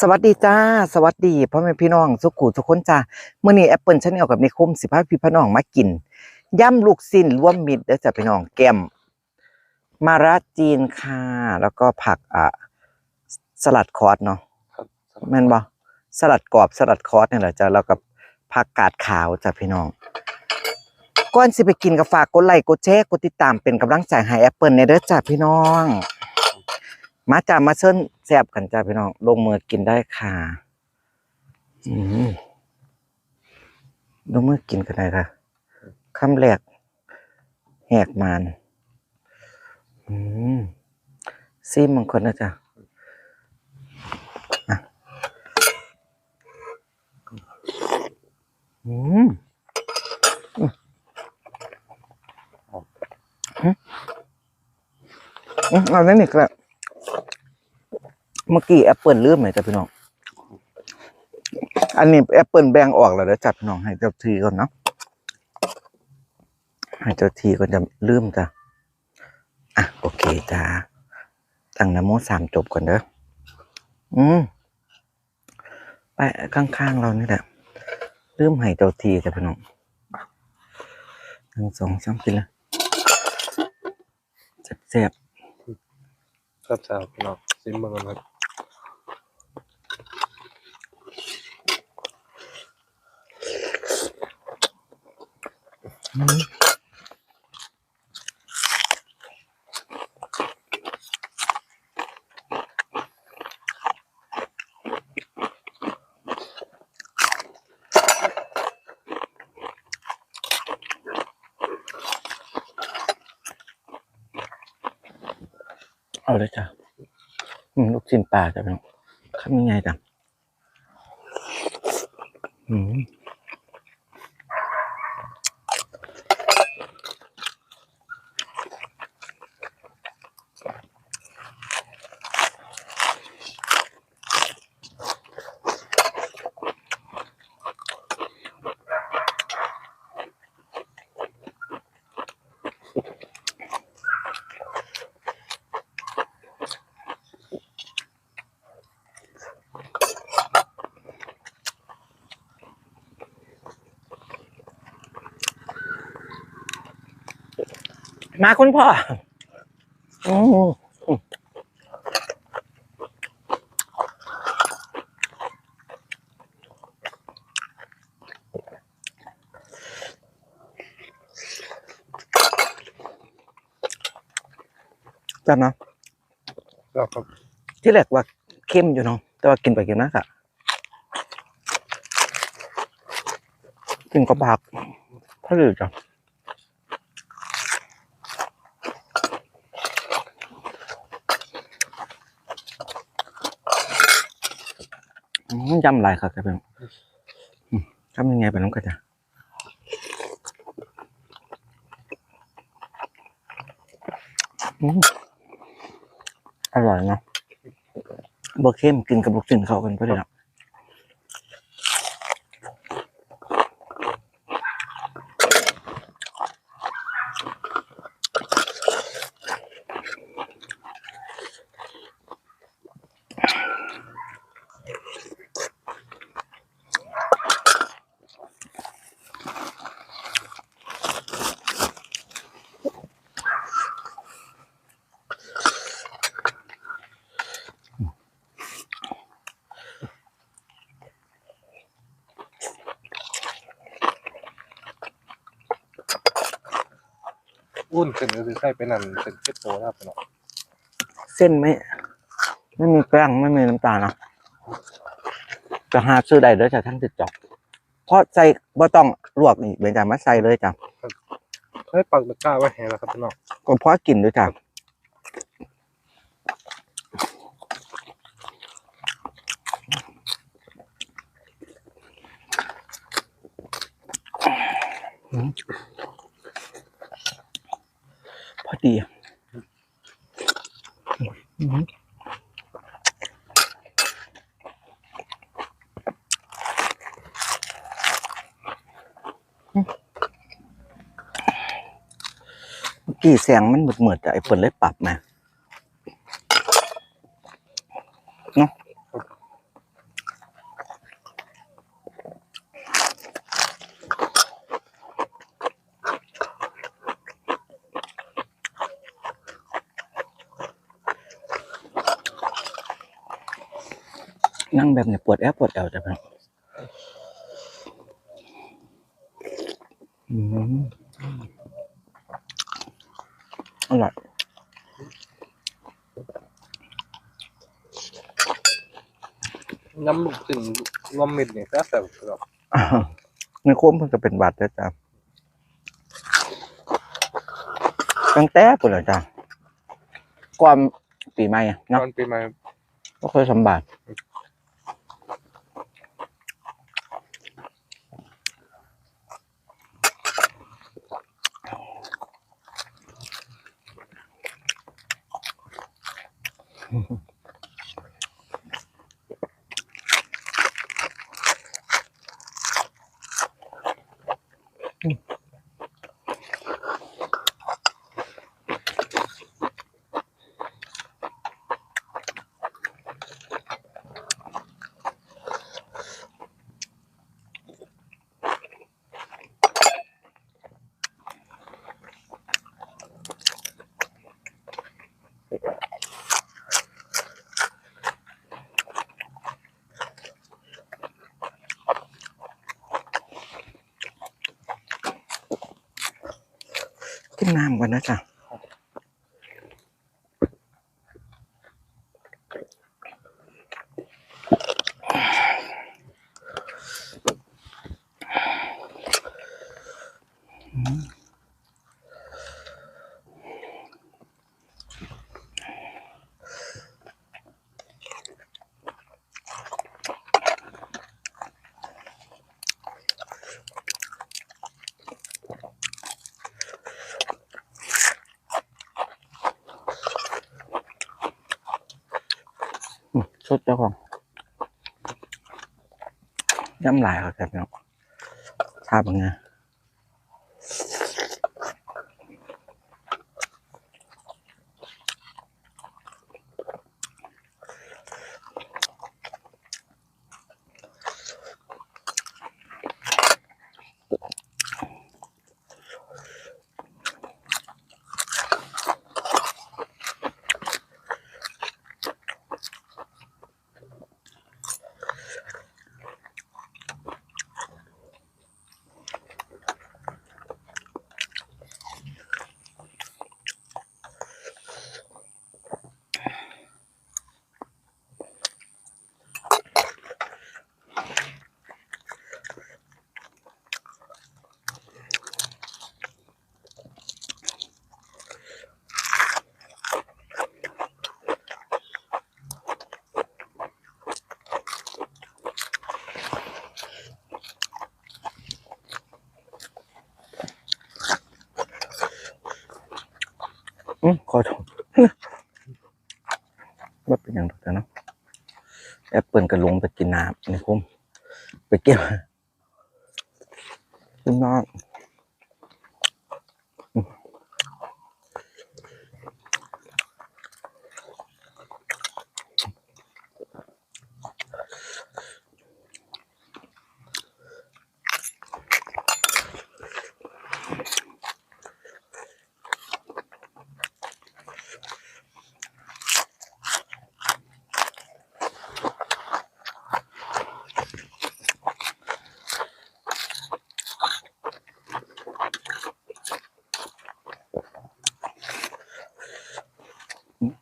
สวัสดีจ้า สวัสดีพ่อแม่พี่น้องสุขุทุกคนจ้าเมื่อนี้แอปเปิลชาแนลกับนิคมสิพาพี่พี่น้องมากินย่ำลูกสิ้นร่วมมิตรเด้อจ้าพี่น้องแก้มมาราจีนค่ะแล้วก็ผักอะสลัดคอร์สเนาะครับแม่นบ่สลัดกรอบสลัดคอร์สนี่แหละจ้าแล้วกับผักกาดขาวจ้าพี่น้องก่อนสิไปกินก็ฝากกดไลค์กดแชร์กดติดตามเป็นกำลังใจให้แอปเปิลในเด้อจ้าพี่น้อง มาจ้ามาเชิญแซบกันจ้าพี่น้อง ลงมือกินได้ค่ะลงมือกินกันได้ค่ะคำแรกแหกมานซีมบางคนนะจ๊ะอะอืมอืมอืมอืมเอาไม่มีกระ เมื่อกี้แอปเปิลลืมไหมจ้ะพี่น้อง อันนี้แอปเปิลแบ่งออกแล้วเดี๋ยวจัดพี่น้องให้เจ้าทีก่อนเนาะ ให้เจ้าทีก่อนจะลืมจ้ะ อะโอเคจ้าตั้งนะโมสามจบก่อนเด้อ อืมไปข้างๆเรานี่แหละลืมให้เจ้าทีจ้ะพี่น้องหนึ่งสองสามกินเลยแซ่บครับสาวพี่น้องซิมเบอร์กันครับ ๆอืม เอาเลยจ้ะอืมลูกชิ้นปลาจ้ะพี่น้องทำยังไงจ้ะอืม มาคุณพ่ออืมจัดเนาะแล้วครับที่แรกว่าเข้มอยู่เนาะแต่ว่ากินไปกินมากอะกินก็บักพอดีจ้ะอืม ยำลายครับครับพี่น้องอืมทำยังไงไปน้องกันจ้ะอืมอร่อยเนาะบะเข้มกินกับลูกชิ้นเข้ากันพอดีครับ อุ่นขึ้นก็คือใส่เป็นนั่นเป็นเจ็ดโตแล้วพี่น้องเส้นไม่ไม่มีแป้งไม่มีน้ำตาลนะจะหาซื้อได้เลยจากทั้งติดจอกเพราะใส่บ่ต้องลวกนี่เป็นจามาใส่เลยจ้ะให้ปักตะกร้าไว้แห้แล้วครับพี่น้องก็เพราะกินด้วยจ้ะอืม พอดีกี่เสียงมันเหมือดๆแต่ไอ้ฝนเลยปรับมา นั่งแบบเนี่ยปวดแอวปวดแอวจ้ะพี่น้องอืมอร่อยน้ำลูกถึงรวมเม็ดเนี่ยแซ่บแต่แบบอ้าวในโค้มเพิ่งจะเป็นหวัดแล้วจ้ะตั้งแต่ปุ่นเลยจ้ะก่อนปีใหม่อะตเนาะอนปีใหม่ ก็เคยสำบาด งน้ำก่อนนะจ๊ะอืม สุดเจ้าของย้ำลายเขาแซ่บเนาะทราบเป็นไคอทองว่าเป็นอย่างไรเนาะแอปเปิลกระลงไปกินน้ำในคุ้มไปเก็บคุณน้อง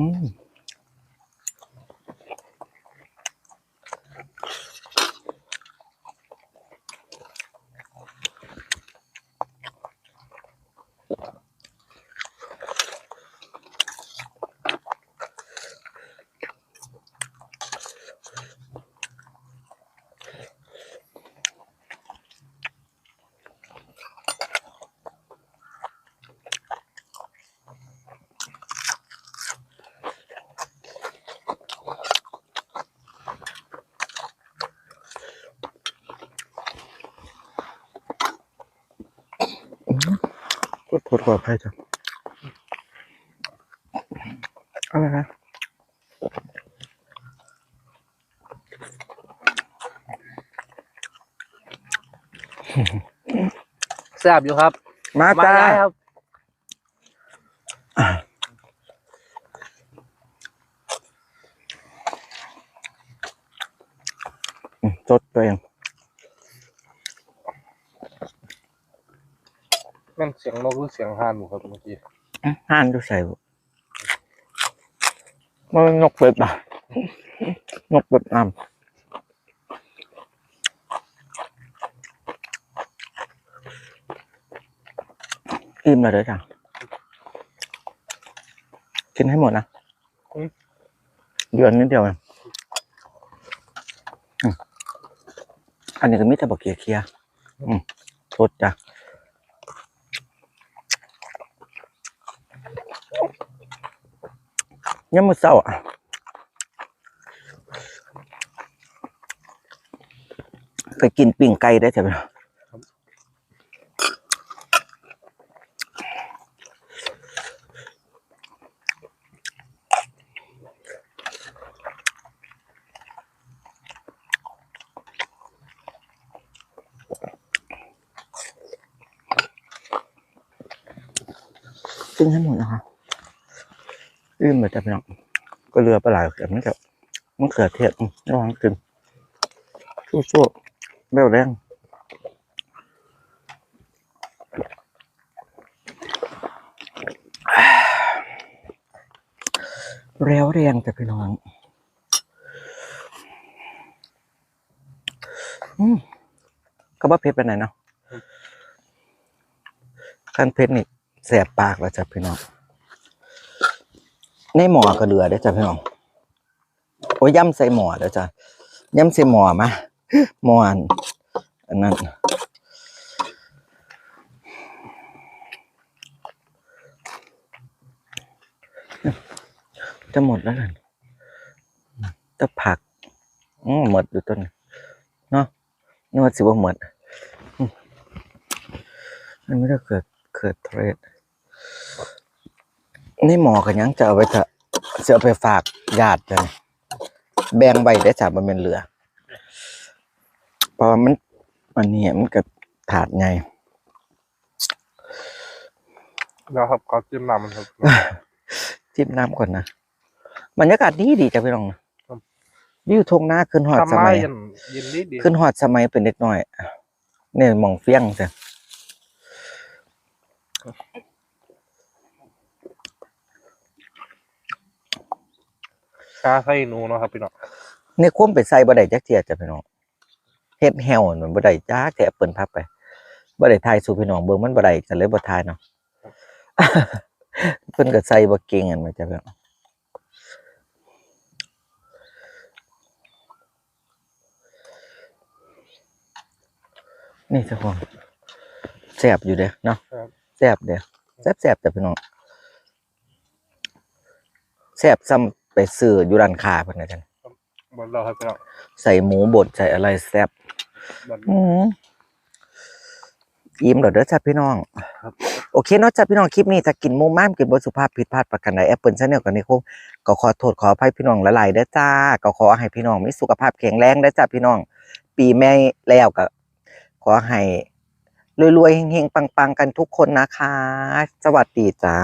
อื ขออภัยจ้ะอะไรนะแซ่บอยู่ครับ มามาจ้า ได้ครับ ม ม่นเสียงนกหรือเสียงห่านหมูครับเมื่อกี้อื้อห่านดูใส่บ่มันนกเป็ดอะนกเป็ดน้ำอิ่มเลยเด้อจ้ะกินให้หมดนะเดือนนิดเดียวเองอืมอันนี้ก็มีแต่บอกเคียเคียๆอืมสดจ้ะ ยังมือเศร้าอะไปกินปิ่งไก่ได้ใช่ไหมซึ่งให้หมดนะคะ อืมแบบจะเป็นก็เรือปลาไหลแบบนี้กับมะเขือเทศอืมระวังกินสู้ๆเร็วแรงเร็วแรงแต่พี่น้องอืมก็ว่าเพชรไปไหนใดเนาะขั้นเพชรนี่แสบปากแล้วจ้ะพี่น้อง ในหมอกระเดือได้อจ้ะพี่น้องโอ้ยย่ำใส่หมอเด้อจ้ะย่ำใส่หมอมาหมอนอันนั้นจะหมดแล้วนะจะผักอืมหมดอยู่ต้นเนาะนี่ว่าสิว่าหมดมันไม่ได้เกิดเกิดเทรด นี่หมอกันยังจะเอาไปจะจะเอาไปฝากญาติจ้ะนี่แบ่งใบได้จากมันเป็นเหลือเพราะว่ามันมันเนี่ยมันกับถาดไงแล้วครับขอจิ้มน้ำมันครับ จิ้มน้ำก่อนนะบรรยากาศดีดีจ้ะพี่น้องนะครับวิวทงหน้าขึ้นหอดสทำไมมัยเย็นเย็นนิดเดียวขึ้นหอดสมัยเป็นเด็กน้อยเนี่ยหมองเฟี้ยงจ้ะ ชาไส้หนูเนาะครับพี่น้องในคว่มไปใส่บ่ได้จักเทียจ้ะพี่น้องเฮ็ดแฮวนั่นบ่ได้จักแต่เปิ่นพับไปบ่ได้ทายสู่พี่น้องเบิ่งมันบ่ได้ก็เลยบ่ทายเนาะเพิ่นก็ใส่บ่เก่งกันมาจ้ะพี่น้องนี่จ้ะพ่อแซ่บอยู่เด้เนาะครับแซ่บเด้แซ่บแซ่บจ้ะพี่น้องแซ่บซ้ำ ไปซื้ออยู่ร้านค้าเพิ่นน่ะจ้ะหมดแล้วครับพี่น้องใส่หมูบดใส่อะไรแซ่บหมดอืมอิ่มแล้วเด้อจ้ะพี่น้องครับโอเคเนาะจ้ะพี่น้องคลิปนี้จะกินหมูม่ามกินบนสุภาพผิดพลาดประกันใดแอปเปิลชาแนลกันนี่คงก็ขอโทษขออภัยพี่น้องหลายๆเด้อจ้า ก็ขอให้พี่น้องมีสุขภาพแข็งแรงเด้อจ้ะพี่น้อง ปีใหม่แล้วก็ขอให้รวยๆเฮงๆปังๆ กันทุกคนนะคะ สวัสดีจ้า